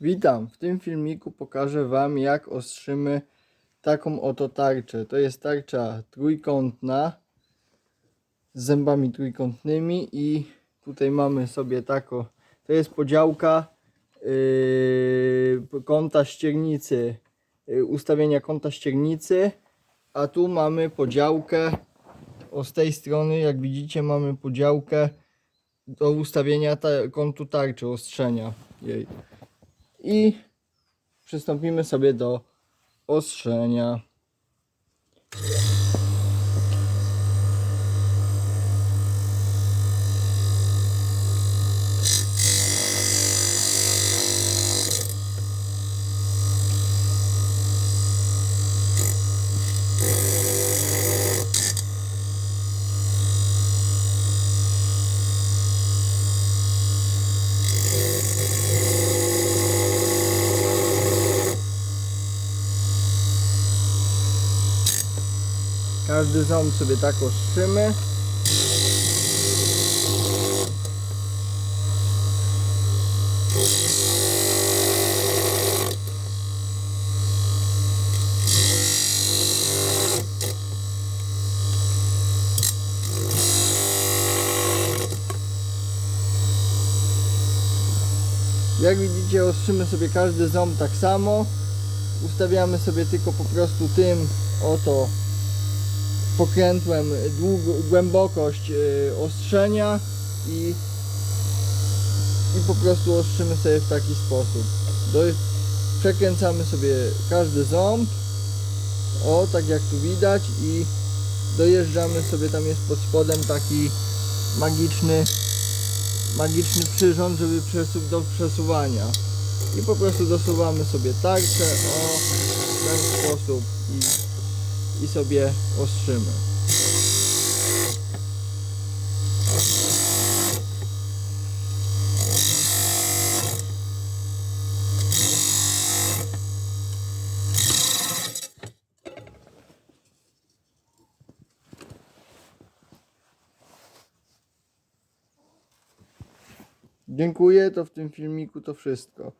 Witam. W tym filmiku pokażę Wam jak ostrzymy taką oto tarczę. To jest tarcza trójkątna z zębami trójkątnymi i tutaj mamy sobie tako. To jest podziałka yy, kąta ściernicy, yy, ustawienia kąta ściernicy, a tu mamy podziałkę o z tej strony, jak widzicie mamy podziałkę do ustawienia ta, kątu tarczy, ostrzenia jej. I przystąpimy sobie do ostrzenia. Każdy ząb sobie tak ostrzymy. Jak widzicie ostrzymy sobie każdy ząb tak samo. Ustawiamy sobie tylko po prostu tym oto pokrętłem dług, głębokość y, ostrzenia i, i po prostu ostrzymy sobie w taki sposób. Do, przekręcamy sobie każdy ząb, o tak jak tu widać i dojeżdżamy sobie, tam jest pod spodem taki magiczny magiczny przyrząd, żeby przesu do przesuwania i po prostu dosuwamy sobie tarczę o ten sposób i i sobie ostrzymy. Dziękuję, to w tym filmiku to wszystko.